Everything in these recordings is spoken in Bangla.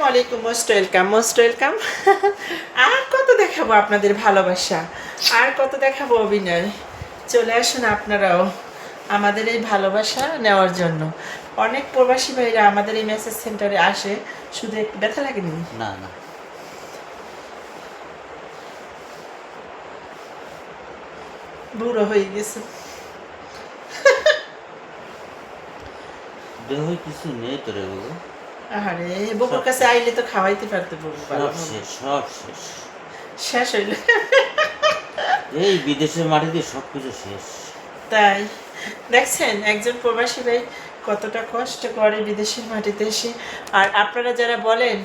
আলাইকুম মোস্ট ওয়েলকাম মোস্ট ওয়েলকাম আর কত দেখাবো আপনাদের ভালোবাসা? আর কত দেখাবো অভিনয়? চলে আসুন আপনারাও আমাদের এই ভালোবাসা নেওয়ার জন্য। অনেক প্রবাসী ভাইরা আমাদের এই মেসেজ সেন্টারে আসে শুধু একটু ব্যথা লাগেনি? না না। বুড়ো হয়ে গেছে। দেহ কিছু নেই তো রে বাবু। আরে বকুর কাছে আইলে তো খাওয়াইতে পারতে বকু সব শেষ সব শেষ। শেষ হইলে। এই বিদেশের মাটিতে সব কিছু শেষ। তাই দেখছেন একজন প্রবাসী ভাই কতটা কষ্ট করে বিদেশের মাটিতে এসে। আর আপনারা যারা বলেন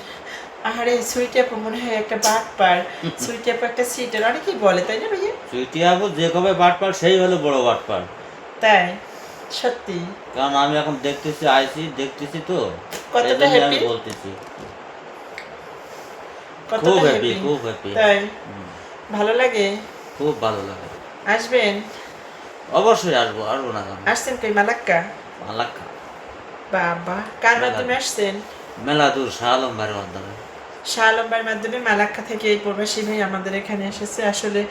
আরে সুইট আপু মনে হয় একটা বাঘ পার সুইট আপু একটা সিটার অনেকেই বলে তাই না ভাইয়া? সুইটি আবু যে কবে বাট পার সেই হলো বড় বাট পার তাই। সত্যি? কারণ আমি এখন দেখতেছি দেখতেছি তো। কতটা আমি বলতেছি। খুব হ্যাপি খুব হ্যাপি তাই? ভালো লাগে? খুব ভালো লাগে। আসবেন? অবশ্যই আসব আসব না আসছেন কই মালাক্কা? মালাক্কা। বাবা কার মাধ্যমে আসছেন? মেলা দূর শাহ মাধ্যমে। শাহ আলম্বার মাধ্যমে মালাক্কা থেকে এই প্রবাসী ভাই আমাদের এখানে এসেছে। আসলে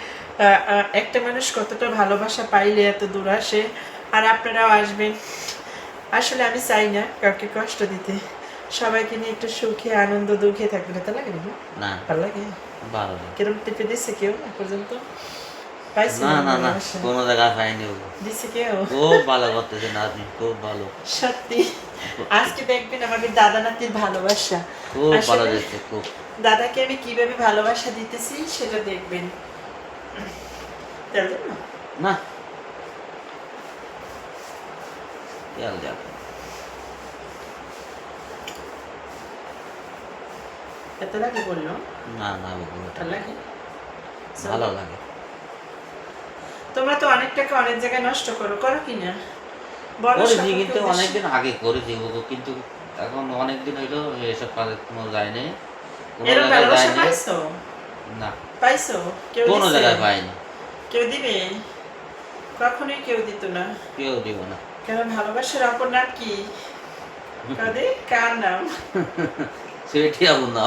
একটা মানুষ কতটা ভালোবাসা পাইলে এত দূর আসে? আর আপনারাও আসবেন। আসলে আমি চাই না কাউকে কষ্ট দিতে। সবাইকে নিয়ে একটু সুখে আনন্দ দুঃখে থাকবে না। তা লাগে না ভালো লাগে? ভালো কিরম টিপে দিচ্ছে কেউ পর্যন্ত? না না না কোনো জায়গায় পাইনি বাবু কেউ? খুব ভালো করতেছেন আপনি খুব ভালো। সত্যি। আজকে দেখবেন আমাদের দাদা নাতির ভালোবাসা। খুব ভালো আসলে- খুব। দাদাকে আমি কীভাবে ভালোবাসা দিতেছি সেটা দেখবেন। না? না তেল এত লাগে বলল না না বাবু লাগে ভালো লাগে তোমরা তো অনেক টাকা অনেক জায়গায় নষ্ট করো করো কি না করেছি কিন্তু অনেকদিন আগে করেছি কিন্তু এখন অনেকদিন হইল এসব কাজে কোনো পাইছো না পাইছো কেউ কোনো জায়গায় পাইনি কেউ দিবে কখনোই কেউ দিত না কেউ দিব না কেন ভালোবাসার অপর নাম কি? কার নাম? সেটি আবু না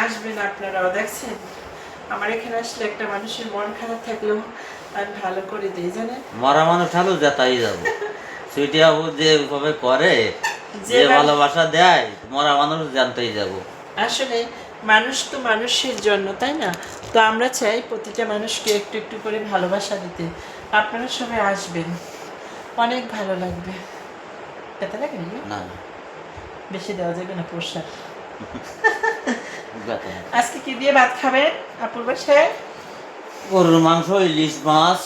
আসবেন আপনারাও দেখছেন? আমার এখানে আসলে একটা মানুষের মন খারাপ থাকলেও আমি ভালো করে দিই জানেন? মরা মানুষ যেতাই যাব। সেটি আবু যেভাবে করে যে ভালোবাসা দেয় মরা মানুষ জানতেই যাব। আসলে মানুষ তো মানুষের জন্য তাই না? তো আমরা চাই প্রতিটা মানুষকে একটু একটু করে ভালোবাসা দিতে। আপনারা সবাই আসবেন। অনেক ভালো লাগবে। ব্যথা লাগে না? না বেশি দেওয়া যাবে না প্রসাদ আজকে কি দিয়ে ভাত খাবেন আপুর বাসায়? গরুর মাংস ইলিশ মাছ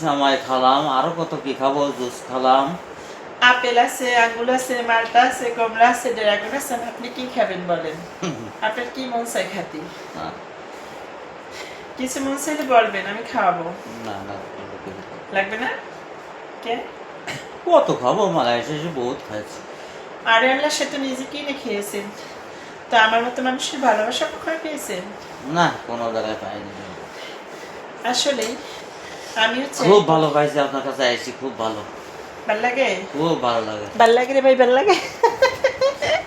সময় খালাম। আরও কত কি খাব? জুস খালাম। আপেল আছে আঙ্গুল আছে মালটা আছে কমলা আছে ড্রাগন আছে। আপনি কি খাবেন বলেন? আপনার কি মন চাই খাতি? কিছু মন চাইলে বলবেন আমি খাওয়াবো। না না। লাগবে না? কে? কত খাব মালয়েশিয়া এসে বহুত খাইছি। আরে আল্লাহ সে তো নিজে কিনে খেয়েছেন তো আমার মতো মানুষের ভালোবাসা কখনো পেয়েছেন না কোনো জায়গায় পাইনি। আসলে আমি হচ্ছে খুব ভালো পাইছি আপনার কাছে আইসি খুব ভালো। ভালো লাগে? খুব ভালো লাগে। ভালো লাগে রে ভাই ভালো লাগে?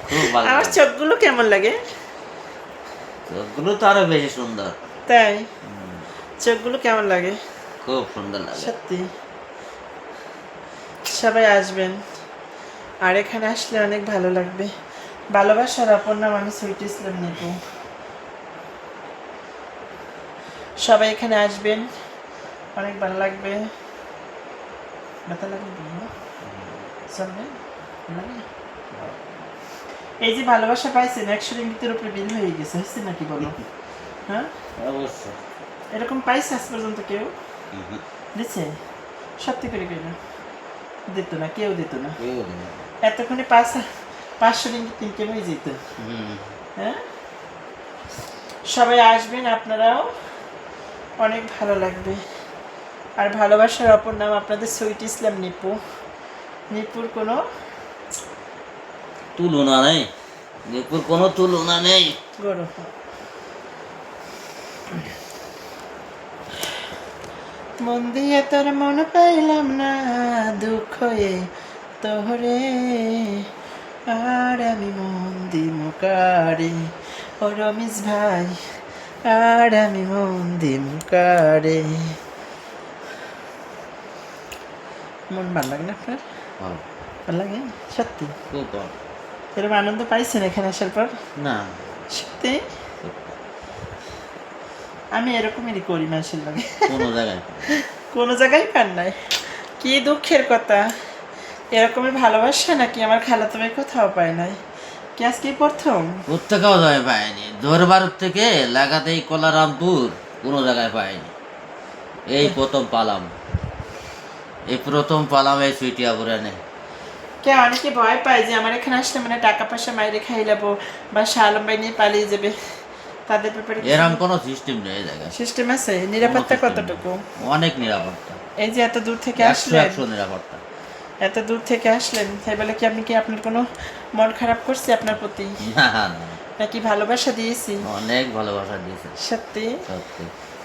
খুব ভালো আমার চোখগুলো কেমন লাগে? চোখগুলো তো আরও বেশি সুন্দর। তাই? চোখগুলো কেমন লাগে? খুব সুন্দর লাগে। সত্যি। সবাই আসবেন। আর এখানে আসলে অনেক ভালো লাগবে। ভালোবাসার অপর নাম আমি সুইট ইসলাম নিপু সবাই এখানে আসবেন। অনেক ভালো লাগবে। ব্যথা লাগবে? চলবে? এই যে ভালোবাসা পাইছেন একশো রিঙ্গিতের উপরে বিল হয়ে গেছে। হয়েছে নাকি বলো হ্যাঁ? অবশ্যই। এরকম পাইছে আজ পর্যন্ত কেউ? দিচ্ছে? সত্যি করে কই না দিত না। কেউ দিত না। এতক্ষণে পাঁচ পাঁচশো রিঙ্গিত তিন কেমই যেত হুম, হ্যাঁ? সবাই আসবেন আপনারাও। অনেক ভালো লাগবে। আর ভালোবাসার অপর নাম আপনাদের সুইট ইসলাম নিপু। নিপুর কোনো তুলনা নেই। নিপুর কোনো তুলনা নেই। গরু মন দিয়ে তোর মন পাইলাম না দুঃখ এ তোহরে। আর আমি মন দিমুকারে ও রমিজ ভাই আর আমি মন দিমুকারে মন ভালো লাগে না আপনার? ভালো। ভালো লাগে? সত্যি? খুব। এরকম আনন্দ পাইছেন এখানে আসার পর? না। সত্যি? আমি এরকমই করি মানুষের লাগে কোনো জায়গায় কোনো জায়গায় পান নাই। কি দুঃখের কথা। এরকমই ভালোবাসা নাকি আমার খালাতো ভাই কোথাও পায় নাই। কি আজকে প্রথম? কোথেকেও যায় পাইনি। দরবার থেকে লাগাতে এই কলারামপুর কোনো জায়গায় পাইনি। এই প্রথম পালাম। এই প্রথম পালাম এই সুইটিয়াপুরে নে। কে অনেকে ভয় পায় যে আমার এখানে আসলে মানে টাকা পয়সা মাইরে খাই যাব বা শালম ভাই নিয়ে পালিয়ে যাবে। তাদের ব্যাপারে এরম কোনো সিস্টেম নেই এই জায়গায়। সিস্টেম আছে? নিরাপত্তা। কতটুকু? অনেক নিরাপত্তা। এই যে এত দূর থেকে আসলেন একশো নিরাপত্তা। এত দূর থেকে আসলেন তাই বলে কি আমি কি আপনার কোনো মন খারাপ করছি আপনার প্রতি? না না নাকি ভালোবাসা দিয়েছি? অনেক ভালোবাসা দিয়েছে। সত্যি? সত্যি।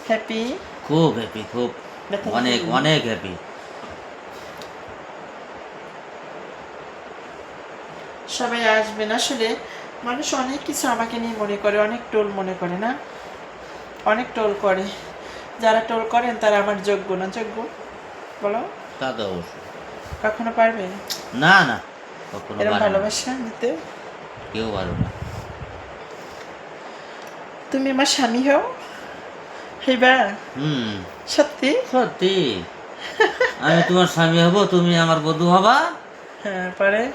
হ্যাপি খুব হ্যাপি খুব। অনেক অনেক হ্যাপি সবাই আসবেন আসলে। মানুষ অনেক কিছু আমাকে নিয়ে মনে করে অনেক টোল মনে করে না? অনেক টোল করে। যারা টোল করেন তারা আমার যোগ্য না? যোগ্য? বলো। তা তো অবশ্যই। কখনো পারবে? না না কখনো এরকম ভালোবাসা দিতে? কেউ পারবে না। তুমি আমার স্বামী হও? হেবা হুম। সত্যি? সত্যি। আমি তোমার স্বামী হব তুমি আমার বধূ হবা। হ্যাঁ পরে।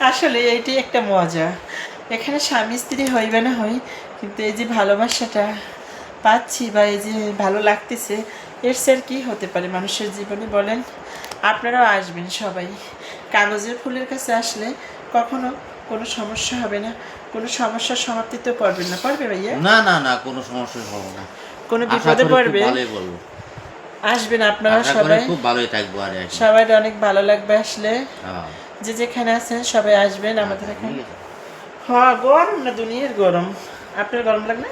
আসলে এইটি একটা মজা। এখানে স্বামী স্ত্রী হইবে না হই কিন্তু এই যে ভালোবাসাটা পাচ্ছি বা এই যে ভালো লাগতেছে এর স্যার কি হতে পারে মানুষের জীবনে বলেন? আপনারাও আসবেন সবাই। কাগজের ফুলের কাছে আসলে কখনো কোনো সমস্যা হবে না। কোনো সমস্যার সমাপ্তিতেও পড়বেন না। পড়বে ভাইয়া? না না না কোনো সমস্যা হবে না। কোনো বিপদে পড়বে? ভালোই বলব। আসবেন আপনারা সবাই। খুব ভালোই থাকব আর সবাই অনেক ভালো লাগবে আসলে। হ্যাঁ। যে যেখানে আছেন সবাই আসবেন আমাদের এখানে। হ্যাঁ গরম না দুনিয়ার গরম? আপনার গরম লাগে না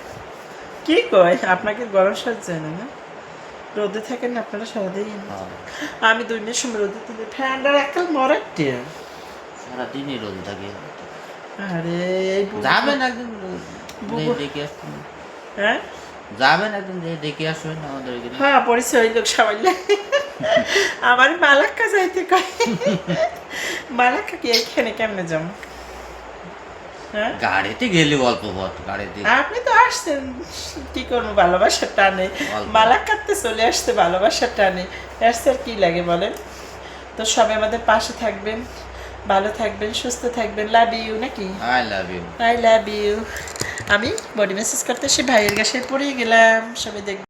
কি কয়? আপনাকে গরম সহ্য হয় না না? রোদে থাকেন না আপনারা সারাদিন? হ্যাঁ। আমি দুই মিনিট সময় রোদে তুলি ঠান্ডার একটা মরাটে সারাদিনই রোদ থাকে। আরে যাবেন একদিন হ্যাঁ? যাবেন একদিন দেখে আসবেন আমাদের হ্যাঁ পরিচয় লোক সবাই। লাগে। আমার মালাক্কা যাইতে কয়? মালাক্কা কি এইখানে কেমনে যাম হ্যাঁ? গাড়িতে গেলে অল্প পথ গাড়িতে। আপনি তো আসছেন কি করব ভালোবাসার টানে। চলে আসতে ভালোবাসার টানে। এর স্যার কি লাগে বলেন? তো সবাই আমাদের পাশে থাকবেন ভালো থাকবেন সুস্থ থাকবেন। লাভ ইউ নাকি? I love you I love you আমি বডি মেসেজ করতে সে ভাইয়ের কাছে পড়ে গেলাম। সবাই দেখবেন